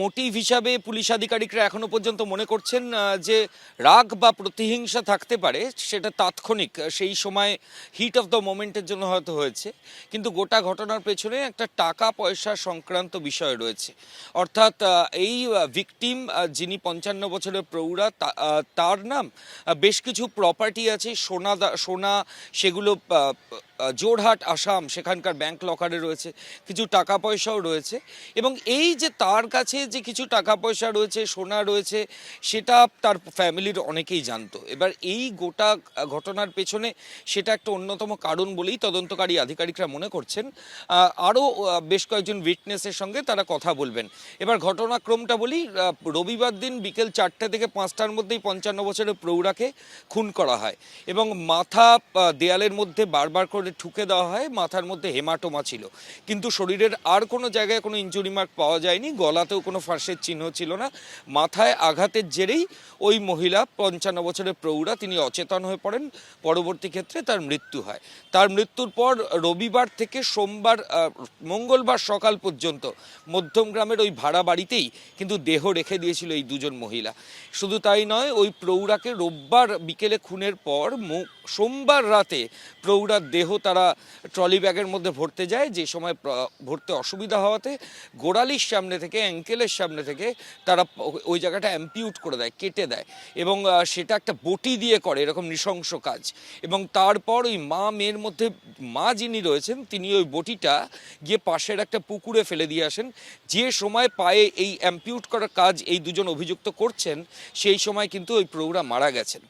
Motive হিসাবে police আধিকারিকরা এখনও পর্যন্ত মনে করছেন যে রাগ বা প্রতিহিংসা থাকতে পারে, সেটা তাৎক্ষণিক, সেই সময় হিট অফ দ্য মোমেন্টের জন্য হয়তো হয়েছে। কিন্তু গোটা ঘটনার পেছনে একটা টাকা পয়সা সংক্রান্ত বিষয় রয়েছে। অর্থাৎ এই ভিকটিম যিনি পঞ্চান্ন বছরের প্রৌঢ়া তার নাম বেশ কিছু প্রপার্টি আছে, সোনা সোনা, সেগুলো জোরহাট, আসাম, সেখানকার ব্যাংক লকারে রয়েছে, কিছু টাকা পয়সাও রয়েছে। এবং এই যে তার কাছে যে কিছু টাকা পয়সা রয়েছে, সোনা রয়েছে, সেটা তার ফ্যামিলির অনেকেই জানতো। এবার এই গোটা ঘটনার পেছনে সেটা একটা অন্যতম কারণ বলেই তদন্তকারী আধিকারিকরা মনে করছেন। আরও বেশ কয়েকজন উইটনেসের সঙ্গে তারা কথা বলবেন। এবার ঘটনাক্রমটা বলি রবিবার দিন বিকেল চারটে থেকে পাঁচটার মধ্যেই পঞ্চান্ন বছরের প্রৌঢ়াকে খুন করা হয় এবং মাথা দেয়ালের মধ্যে বারবার করে ঠুকে দেওয়া হয়, মাথার মধ্যে হেমাটোমা ছিল। কিন্তু শরীরের আর কোনো জায়গায় কোনো ইঞ্জুরি মার্ক পাওয়া যায়নি, গলাতেও ফাঁসের চিহ্ন ছিল না। মাথায় আঘাতের জেরেই ওই মহিলা পঞ্চান্ন বছরের প্রৌঢ়া, তিনি অচেতন হয়ে পড়েন। পরবর্তী ক্ষেত্রে তার মৃত্যু হয়। তার মৃত্যুর পর রবিবার থেকে সোমবার মঙ্গলবার সকাল পর্যন্ত মধ্যম গ্রামের ওই ভাড়া বাড়িতেই কিন্তু দেহ রেখে দিয়েছিল এই দুজন মহিলা। শুধু তাই নয়, ওই প্রৌঢ়াকে রোববার বিকেলে খুনের পর মো- সোমবার রাতে প্রৌঢ়ার দেহ তারা ট্রলি ব্যাগের মধ্যে ভরতে যায়, যে সময় ভরতে অসুবিধা হওয়াতে গোড়ালির সামনে থেকে, অ্যাঙ্কেলের সামনে থেকে তারা ওই জায়গাটা অ্যাম্পিউট করে দেয়, কেটে দেয় এবং সেটা একটা বটি দিয়ে করে এরকম নৃশংস কাজ এবং তারপর ওই মা মেয়ের মধ্যে, মা যিনি রয়েছেন তিনি ওই বটিটা গিয়ে পাশের একটা পুকুরে ফেলে দিয়ে আসেন। যে সময় পায়ে এই অ্যাম্পিউট করার কাজ এই দুজন অভিযুক্ত করছেন, সেই সময় কিন্তু ওই প্রৌঢ়া মারা গেছেন।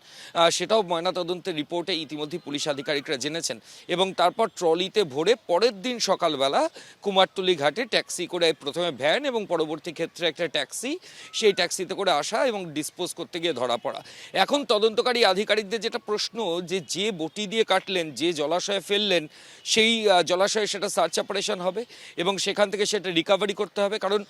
সেটাও ময়নাতদন্তের রিপোর্টে ইতিমধ্যে পুলিশ আধিকারিকরা জেনেছেন এবং তারপর ট্রলিতে ভরে পরের দিন সকালবেলা কুমারটুলি ঘাটে ট্যাক্সি করে প্রথমে ভ্যান এবং পরবর্তী ক্ষেত্রে একটা ট্যাক্সি, সেই ট্যাক্সিতে করে আসা এবং ডিসপোজ করতে গিয়ে ধরা পড়া। এখন তদন্তকারী আধিকারিকদের যেটা প্রশ্ন, যে যে বটি দিয়ে কাটলেন, যে জলাশয়ে ফেললেন, সেই জলাশয়ে সেটা সার্চ অপারেশন হবে এবং সেখান থেকে সেটা রিকভারি করতে হবে। কারণ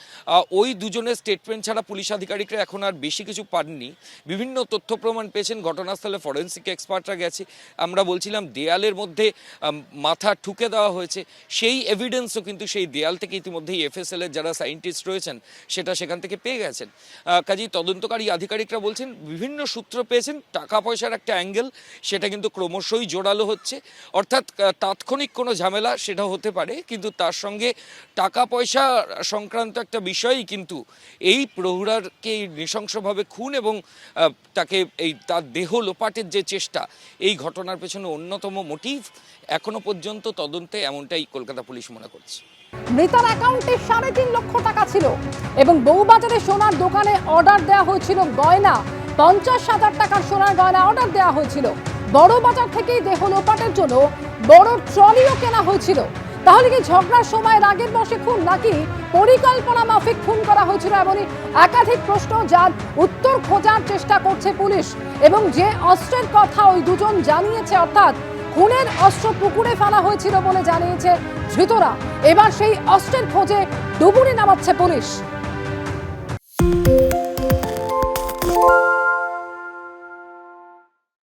ওই দুজনের স্টেটমেন্ট ছাড়া পুলিশ আধিকারিকরা এখন আর বেশি কিছু পাননি। বিভিন্ন তথ্য প্রমাণ পেয়েছেন, ঘটনাস্থলে ফরেন্সিক এক্সপার্টরা গেছে। আমরা বলছিলাম দেয়ালের মধ্যে মাথা ঠুকে দেওয়া হয়েছে। সেই এভিডেন্সও কিন্তু সেই দেয়াল থেকে ইতিমধ্যেই এফএসএল এর যারা সায়েন্টিস্ট রয়েছেন, সেটা সেখান থেকে পেয়ে গেছেন। কাজেই তদন্তকারী আধিকারিকরা বলছেন, বিভিন্ন সূত্র পেয়েছেন টাকা পয়সার একটা অ্যাঙ্গেল সেটা কিন্তু ক্রমশই জোরালো হচ্ছে। অর্থাৎ তাৎক্ষণিক কোনো ঝামেলা সেটা হতে পারে, কিন্তু তার সঙ্গে টাকা পয়সা সংক্রান্ত একটা বিষয়ই কিন্তু এই এই নৃশংসভাবে খুন এবং তাকে এই তার দেহ লোপাটের যে চেষ্টা এই ঘটনার পেছনে অন্যতম মোটিভ এখনও পর্যন্ত তদন্তে এমনটাই কলকাতা পুলিশ মনে করছে। মৃতার অ্যাকাউন্টে সাড়ে তিন লক্ষ টাকা ছিল এবং বউবাজারে সোনার দোকানে অর্ডার দেওয়া হয়েছিল গয়না। পঞ্চাশ হাজার টাকার সোনার গয়না অর্ডার দেওয়া হয়েছিল। বড় বাজার থেকেই দেহ লোপাটের জন্য বড় ট্রলিও কেনা হয়েছিল। তাহলে কি ঝগড়ার সময় রাগের বসে খুন, নাকি পরিকল্পনা মাফিক খুন করা হয়েছিল এমনই একাধিক প্রশ্ন যার উত্তর খোঁজার চেষ্টা করছে পুলিশ? এবং যে অস্ত্রের কথা ওই দুজন জানিয়েছে, অর্থাৎ খুনের অস্ত্র পুকুরে ফেলা হয়েছিল বলে জানিয়েছে ধৃতরা, এবার সেই অস্ত্রের খোঁজে ডুবুরে নামাচ্ছে পুলিশ।